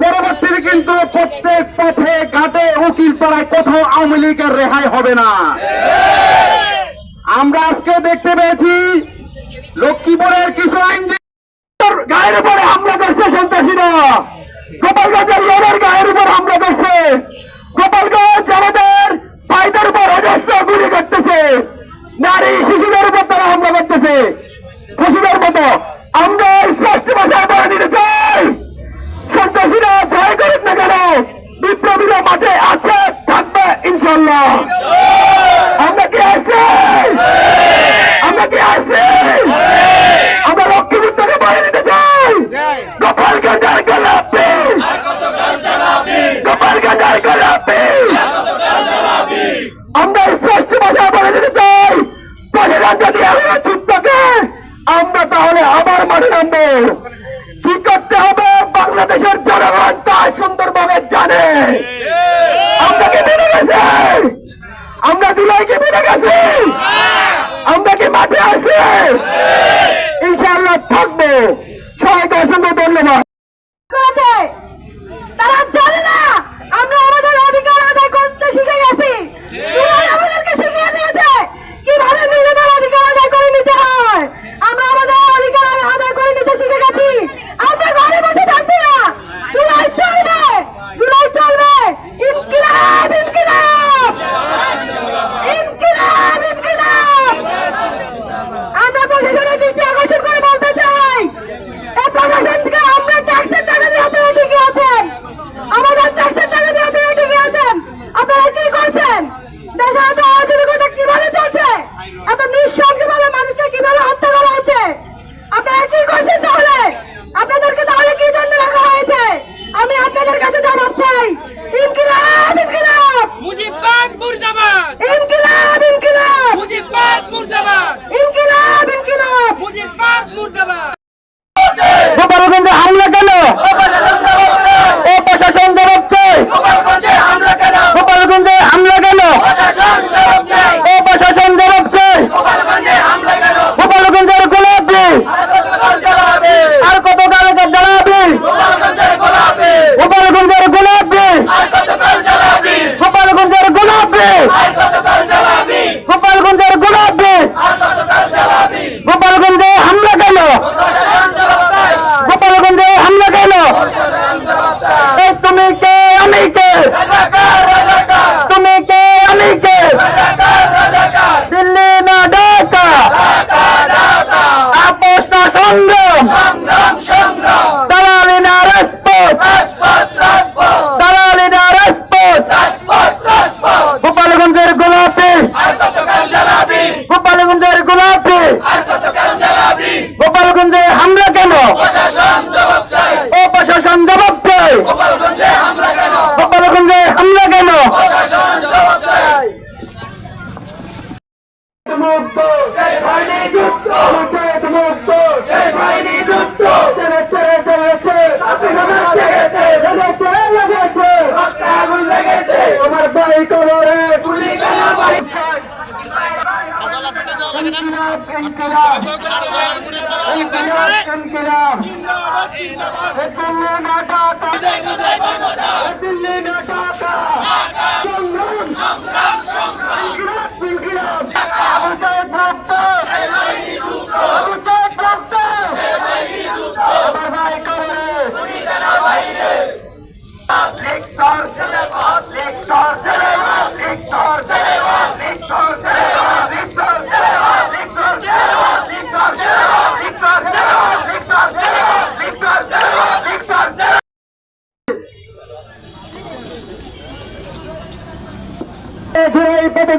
পরবর্তীতে কিন্তু প্রত্যেক পথে, ঘাটে, উকিল পাড়ায় কোথাও আওয়ামী লীগের রেহাই হবে না। আমরা আজকে দেখতে পেয়েছি লক্ষ্মীপুরের কিছু গায়ের উপরে হামলা করছে সন্ত্রাসীরা। গোপালগঞ্জের গায়ের উপর হামলা করছে। গোপালগঞ্জ রাস্তা গুলি করতেছে নারী শিশুদের উপর তারা হামলা করতেছে। পশুদের মতো। আমরা স্পষ্ট ভাষায় বলে দিতে চাই। সন্ত্রাসীরা যাই করুক না কেন, বিপ্লবীরা মাঠে আছে, থাকবে ইনশাল্লাহ বাংলাদেশের জনগণ তা সুন্দরভাবে জানে। আমরা কি মেনে গেছি? আমরা জুলাইকে মেনে গেছি? আমরা কি মাঠে আছি? করেছেন? দেশে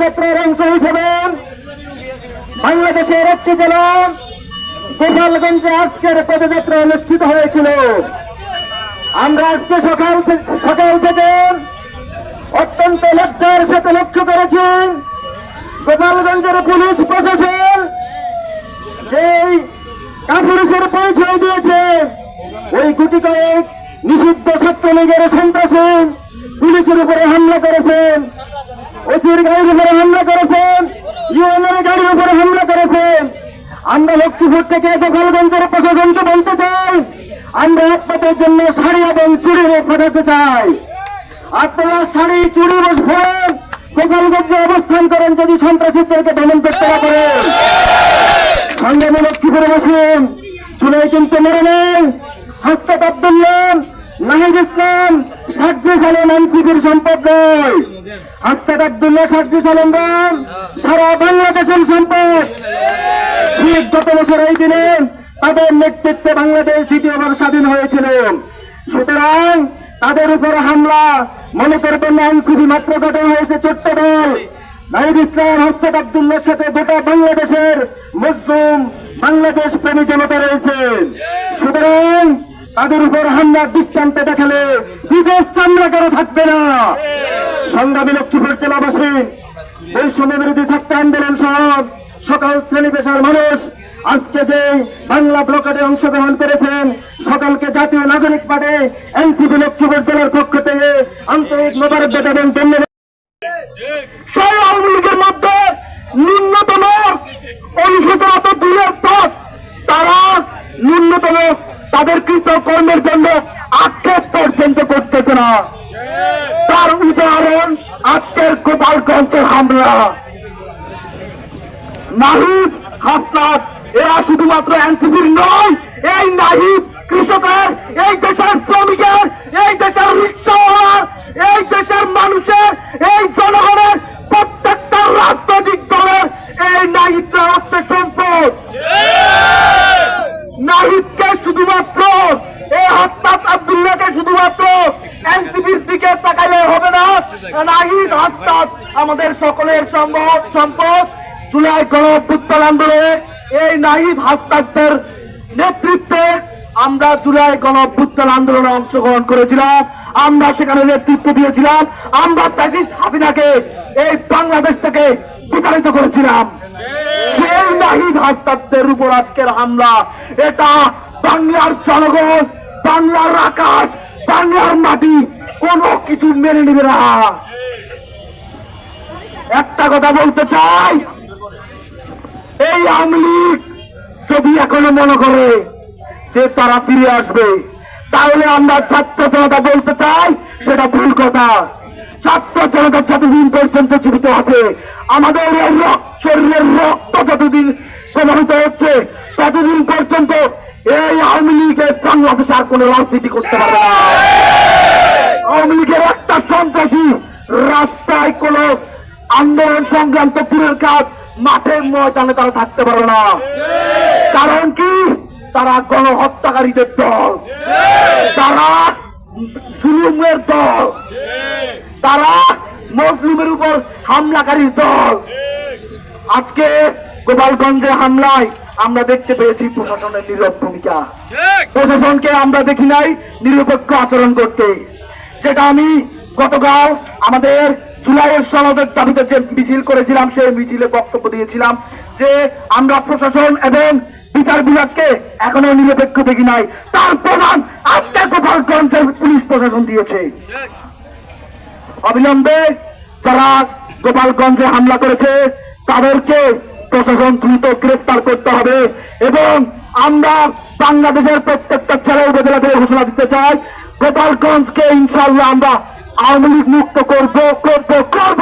পদযাত্রার অংশ হিসেবে বাংলাদেশের একটি জেলা গোপালগঞ্জে আজকের পদযাত্রা অনুষ্ঠিত হয়েছিল। আমরা আজকে সকাল সকাল থেকে অত্যন্ত লজ্জার সাথে লক্ষ্য করেছি, গোপালগঞ্জের পুলিশ প্রশাসন যেই কাপুরুষের পরিচয় দিয়েছে, ওই গুটি কয়েক নিষিদ্ধ ছাত্রলীগের সন্ত্রাসী পুলিশের উপরে হামলা করেছেন। ওসির গাড়ির উপরে হামলা করেছেন, ইউএনএর গাড়ির উপরে হামলা করেছেন। আমরা লক্ষ্মীপুর থেকে গোপালগঞ্জের প্রশাসনকে বলতে চাই, আমরা আপনাদের জন্য শাড়ি এবং চুড়ি ফেরাতে চাই। আপনারা শাড়ি, চুড়ি ফেরেন গোপালগঞ্জে অবস্থান করেন, যদি সন্ত্রাসীদেরকে দমন করতে না করেন সংগ্রামী লক্ষ্মীপুরে বসেন। চুলাই কিন্তু মরে নেই। হস্তকাব্দুল্লাম নাহিদ ইসলাম সার্জি সালেম এনসিপির সম্পদ নয় হাস্তাত আব্দুল্লাহ সার্জি সালেমরা সারা বাংলাদেশের সম্পদ। গত বছর এই দিনে তাদের নেতৃত্বে বাংলাদেশ দ্বিতীয়বার স্বাধীন হয়েছিল। সুতরাং তাদের উপর হামলা মনে করবেন না, এনসিপি মাত্র গঠন হয়েছে ছোট্ট দল। নাহিদ ইসলাম হস্তাক আব্দুল্লার সাথে গোটা বাংলাদেশের মুসলিম বাংলাদেশ প্রেমী জনতা রয়েছে। সুতরাং তাদের উপর হামলার দৃষ্টান্ত দেখালে বিদেশ সামলা করে থাকবে না। সংগ্রামী লক্ষ্মীপুর জেলাবাসী বৈষম্য বিরোধী ছাত্র আন্দোলন সহ সকল শ্রেণি পেশার মানুষ আজকে যে বাংলা ব্লকেটে অংশগ্রহণ করেছেন, সকলকে জাতীয় নাগরিক পার্টি এনসিপি লক্ষ্মীপুর জেলার পক্ষ থেকে আন্তরিক মোবারকবাদ এবং ধন্যবাদ। মধ্যে ন্যূনতম পথ, তারা ন্যূনতম তাদের কৃত কর্মের জন্য আক্ষেপ পর্যন্ত করতেছে না। তার উদাহরণ আজকের গোপালগঞ্জের হামলা। নাহিদ হাসনাত, এরা শুধুমাত্র এনসিপির নয়, এই নাহিদ কৃষকের, এই দেশের শ্রমিকের, এই দেশের রিক্সাওয়ালার, এই দেশের মানুষের, এই জনগণের প্রত্যেকটা রাজনৈতিক দলের এই নাহিদরা হচ্ছে সম্পদ নাহিদকে শুধুমাত্র এই হাসনাত আব্দুল্লাহকে শুধুমাত্র এনসিপির দিকে তাকাইলে হবে না নাহিদ হাসনাত আমাদের সকলের সম্পদ সম্পদ। জুলাই গণ অভ্যুত্থান আন্দোলনে এই নাহিদ হাসনাতদের নেতৃত্বে আমরা জুলাই গণ অভ্যুত্থান আন্দোলনে অংশগ্রহণ করেছিলাম। আমরা সেখানে নেতৃত্ব দিয়েছিলাম। আমরা ফ্যাসিস্ট হাসিনাকে এই বাংলাদেশ থেকে বিতাড়িত করেছিলাম। সেই নাহিদ হাসতাদের উপর আজকের হামলা, এটা বাংলার জনগণ, বাংলার আকাশ, বাংলার মাটি, কোনো কিছু মেনে নিবে না। একটা কথা বলতে চাই। এই আওয়ামী লীগ যদি এখনও মনে করে যে তারা ফিরে আসবে, তাহলে আমরা ছাত্র জনতা বলতে চাই, সেটা ভুল কথা। ছাত্র জনতা যতদিন পর্যন্ত জীবিত আছে, আমাদের এই শরীরের রক্ত যতদিন প্রভাবিত হচ্ছে, ততদিন পর্যন্ত এই আওয়ামী লীগের বাংলাদেশ আর কোন রাজনীতি করতে পারবে না। আওয়ামী লীগের একটা সন্ত্রাসী রাস্তায় কোন আন্দোলন সংক্রান্ত দূরের কাজ মাঠে ময়দানে তারা থাকতে পারবে না। কারণ কি? তারা গণহত্যাকারীদের দল। তারা জুলুমের দল। তারা মুসলিমের উপর হামলাকারীর দল। আজকে গোপালগঞ্জে হামলায় আমরা দেখতে পেয়েছি প্রশাসনের নীরব ভূমিকা। প্রশাসনকে আমরা দেখি নাই, নিরপেক্ষ আচরণ করতে। যেটা আমি গতকাল আমাদের জুলাইয়ের সনদের দাবিতে যে মিছিল করেছিলাম, সেই মিছিলে বক্তব্য দিয়েছিলাম যে আমরা প্রশাসন এবং বিচার বিভাগকে এখনও নিরপেক্ষ দেখি নাই। তার প্রমাণ আজকে গোপালগঞ্জের পুলিশ প্রশাসন দিয়েছে। অবিলম্বে যারা গোপালগঞ্জে হামলা করেছে, তাদেরকে প্রশাসন দ্রুত গ্রেফতার করতে হবে এবং আমরা বাংলাদেশের প্রত্যেকটা জেলা উপজেলা থেকে ঘোষণা দিতে চাই, গোপালগঞ্জকে ইনশাল্লাহ আমরা আওয়ামী লীগ মুক্ত করব করব করব।